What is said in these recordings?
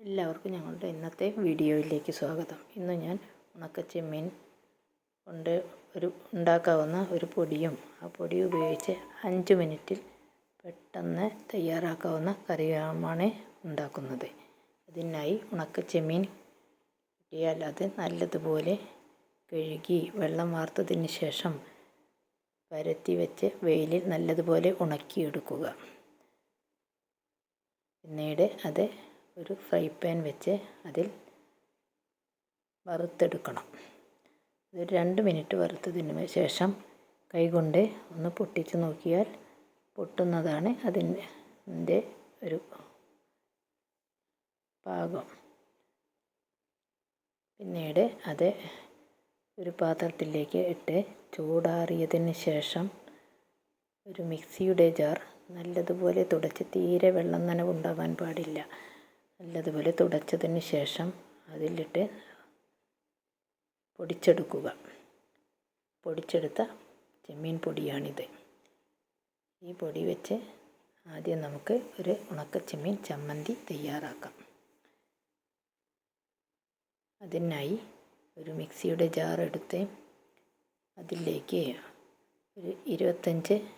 എല്ലാവർക്കും ഞങ്ങളുടെ ഇന്നത്തെ വീഡിയോയിലേക്ക് സ്വാഗതം. ഇന്ന് ഞാൻ ഉണക്ക ചെമ്മീൻ കൊണ്ട് ഒരു ഉണ്ടാക്കാവുന്ന ഒരു പൊടിയും ആ പൊടി ഉപയോഗിച്ച് അഞ്ച് മിനിറ്റിൽ പെട്ടെന്ന് തയ്യാറാക്കാവുന്ന കറിയുമാണ് ഉണ്ടാക്കുന്നത്. അതിനായി ഉണക്ക കിട്ടിയാൽ അത് നല്ലതുപോലെ കഴുകി വെള്ളം വാർത്തതിന് ശേഷം പരത്തി വെച്ച് വെയിലിൽ നല്ലതുപോലെ ഉണക്കിയെടുക്കുക. പിന്നീട് അത് ഒരു ഫ്രൈ പാൻ വെച്ച് അതിൽ വറുത്തെടുക്കണം. ഒരു രണ്ട് മിനിറ്റ് വറുത്തതിന് ശേഷം കൈകൊണ്ട് ഒന്ന് പൊട്ടിച്ച് നോക്കിയാൽ പൊട്ടുന്നതാണ് അതിന്റെ ഒരു പാകം പിന്നീട് അത് ഒരു പാത്രത്തിലേക്ക് ഇട്ട് ചൂടാറിയതിന് ശേഷം ഒരു മിക്സിയുടെ ജാർ നല്ലതുപോലെ തുടച്ച് തീരെ വെള്ളം നനവുണ്ടാവാൻ പാടില്ല. നല്ലതുപോലെ തുടച്ചതിന് ശേഷം അതിലിട്ട് പൊടിച്ചെടുക്കുക. പൊടിച്ചെടുത്ത ചെമ്മീൻ പൊടിയാണിത്. ഈ പൊടി വെച്ച് ആദ്യം നമുക്ക് ഒരു ഉണക്ക ചെമ്മീൻ ചമ്മന്തി തയ്യാറാക്കാം. അതിനായി ഒരു മിക്സിയുടെ ജാർ എടുത്ത് അതിലേക്ക് ഒരു ഇരുപത്തഞ്ച്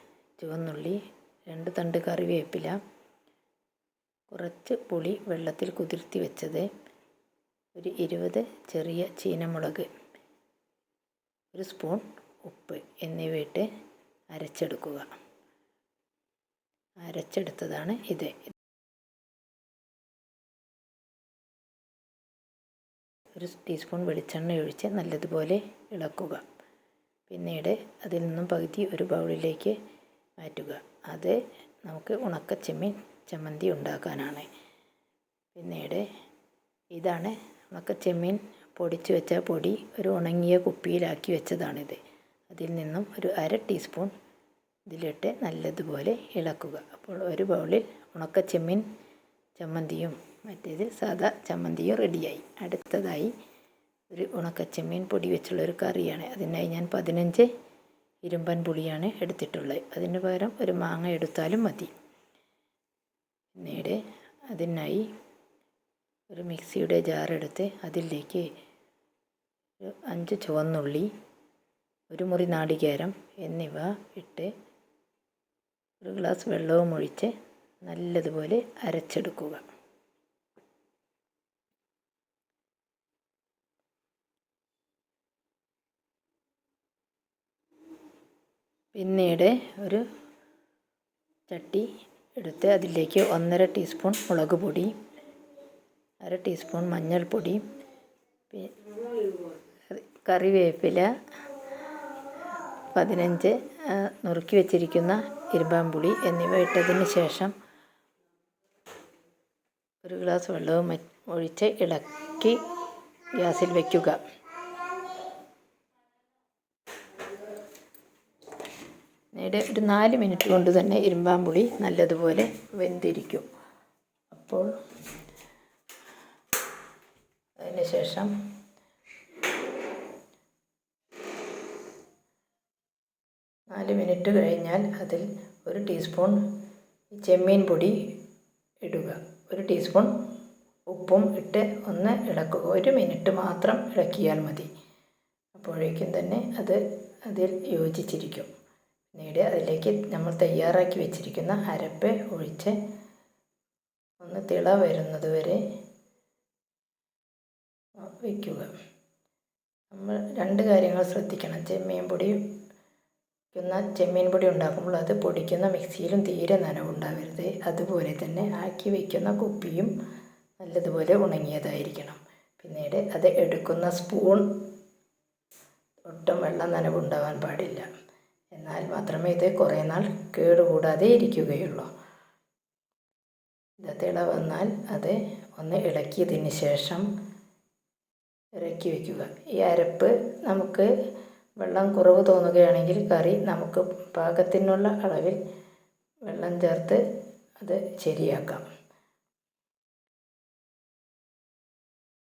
ചുവന്നുള്ളി രണ്ട് തണ്ട് കറിവേപ്പില കുറച്ച് പുളി വെള്ളത്തിൽ കുതിർത്തി വെച്ചത് ഒരു ഇരുപത് ചെറിയ ചീനമുളക് ഒരു സ്പൂൺ ഉപ്പ് എന്നിവയിട്ട് അരച്ചെടുക്കുക. അരച്ചെടുത്തതാണ് ഇത്. ഒരു ടീസ്പൂൺ വെളിച്ചെണ്ണ ഒഴിച്ച് നല്ലതുപോലെ ഇളക്കുക. പിന്നീട് അതിൽ നിന്നും പകുതി ഒരു ബൗളിലേക്ക് മാറ്റുക. അത് നമുക്ക് ഉണക്ക ചെമ്മീൻ ചമ്മന്തി ഉണ്ടാക്കാനാണ്. പിന്നീട് ഇതാണ് നമുക്ക് ചെമ്മീൻ പൊടിച്ച് വെച്ച പൊടി ഒരു ഉണങ്ങിയ കുപ്പിയിലാക്കി വെച്ചതാണിത്. അതിൽ നിന്നും ഒരു അര ടീസ്പൂൺ ഇതിലിട്ട് നല്ലതുപോലെ ഇളക്കുക. അപ്പോൾ ഒരു ബൗളിൽ ഉണക്ക ചെമ്മീൻ ചമ്മന്തിയും മറ്റേതിൽ സാദാ ചമ്മന്തിയും റെഡിയായി. അടുത്തതായി ഒരു ഉണക്ക ചെമ്മീൻ പൊടി വെച്ചുള്ള ഒരു കറിയാണ്. അതിനായി ഞാൻ പതിനഞ്ച് ഇരുമ്പൻ പുളിയാണ് എടുത്തിട്ടുള്ളത്. അതിന് പകരം ഒരു മാങ്ങ എടുത്താലും മതി. പിന്നീട് അതിനായി ഒരു മിക്സിയുടെ ജാറെടുത്ത് അതിലേക്ക് അഞ്ച് ചുവന്നുള്ളി ഒരു മുറി നാടികേരം എന്നിവ ഇട്ട് ഒരു ഗ്ലാസ് വെള്ളവും ഒഴിച്ച് നല്ലതുപോലെ അരച്ചെടുക്കുക. പിന്നീട് ഒരു ചട്ടി എടുത്ത് അതിലേക്ക് ഒന്നര ടീസ്പൂൺ മുളക് പൊടി അര ടീസ്പൂൺ മഞ്ഞൾപ്പൊടി കറിവേപ്പില പതിനഞ്ച് നുറുക്കി വെച്ചിരിക്കുന്ന ഇരുമ്പാമ്പുളി എന്നിവ ഇട്ടതിന് ശേഷം ഒരു ഗ്ലാസ് വെള്ളവും ഒഴിച്ച് ഇളക്കി ഗ്യാസിൽ വയ്ക്കുക പിന്നീട് ഒരു നാല് മിനിറ്റ് കൊണ്ട് തന്നെ ഇരുമ്പാമ്പുളി നല്ലതുപോലെ വെന്തിരിക്കും. അപ്പോൾ അതിന് ശേഷം നാല് മിനിറ്റ് കഴിഞ്ഞാൽ അതിൽ ഒരു ടീസ്പൂൺ ചെമ്മീൻ പൊടി ഇടുക. ഒരു ടീസ്പൂൺ ഉപ്പും ഇട്ട് ഒന്ന് ഇളക്കുക. ഒരു മിനിറ്റ് മാത്രം ഇളക്കിയാൽ മതി. അപ്പോഴേക്കും തന്നെ അത് അതിൽ യോജിച്ചിരിക്കും. പിന്നീട് അതിലേക്ക് നമ്മൾ തയ്യാറാക്കി വെച്ചിരിക്കുന്ന അരപ്പ് ഒഴിച്ച് ഒന്ന് തിള വരുന്നത് വരെ വയ്ക്കുക നമ്മൾ രണ്ട് കാര്യങ്ങൾ ശ്രദ്ധിക്കണം. ചെമ്മീൻ പൊടി ക്കുന്ന ചെമ്മീൻ പൊടി ഉണ്ടാക്കുമ്പോൾ അത് പൊടിക്കുന്ന മിക്സിയിലും തീരെ നനവുണ്ടാവരുത് അതുപോലെ തന്നെ ആക്കി വയ്ക്കുന്ന കുപ്പിയും നല്ലതുപോലെ ഉണങ്ങിയതായിരിക്കണം. പിന്നീട് അത് എടുക്കുന്ന സ്പൂൺ ഒട്ടും വെള്ളം നനവുണ്ടാവാൻ പാടില്ല. എന്നാൽ മാത്രമേ ഇത് കുറേ നാൾ കേടുകൂടാതെ ഇരിക്കുകയുള്ളൂ. ഇത് തിള വന്നാൽ അത് ഒന്ന് ഇളക്കിയതിന് ശേഷം ഇറക്കി വയ്ക്കുക. ഈ അരപ്പ് നമുക്ക് വെള്ളം കുറവ് തോന്നുകയാണെങ്കിൽ കറി നമുക്ക് പാകത്തിനുള്ള അളവിൽ വെള്ളം ചേർത്ത് അത് ശരിയാക്കാം.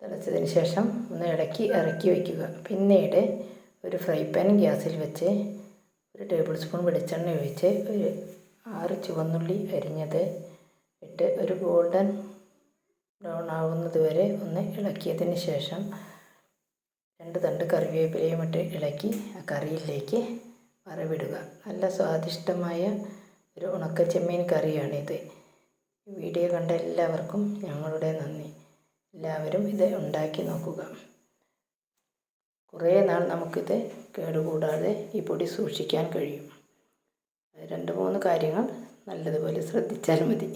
തിളച്ചതിന് ശേഷം ഒന്ന് ഇളക്കി ഇറക്കി വയ്ക്കുക. പിന്നീട് ഒരു ഫ്രൈ പാൻ ഗ്യാസിൽ വെച്ച് ഒരു ടേബിൾ സ്പൂൺ വെളിച്ചെണ്ണ ഒഴിച്ച് ഒരു ആറ് ചുവന്നുള്ളി അരിഞ്ഞത് ഇട്ട് ഒരു ഗോൾഡൻ ബ്രൗൺ ആവുന്നത് വരെ ഒന്ന് ഇളക്കിയതിന് ശേഷം രണ്ട് തണ്ട് കറിവേപ്പിലയും ഇട്ട് ഇളക്കി ആ കറിയിലേക്ക് വറവിടുക. നല്ല സ്വാദിഷ്ടമായ ഒരു ഉണക്ക ചെമ്മീൻ കറിയാണിത് വീഡിയോ കണ്ട എല്ലാവർക്കും ഞങ്ങളുടെ നന്ദി. എല്ലാവരും ഇത് ഉണ്ടാക്കി നോക്കുക. കുറേ നാൾ നമുക്കിത് കേടുകൂടാതെ ഈ പൊടി സൂക്ഷിക്കാൻ കഴിയും. രണ്ട് മൂന്ന് കാര്യങ്ങൾ നല്ലതുപോലെ ശ്രദ്ധിച്ചാൽ മതി.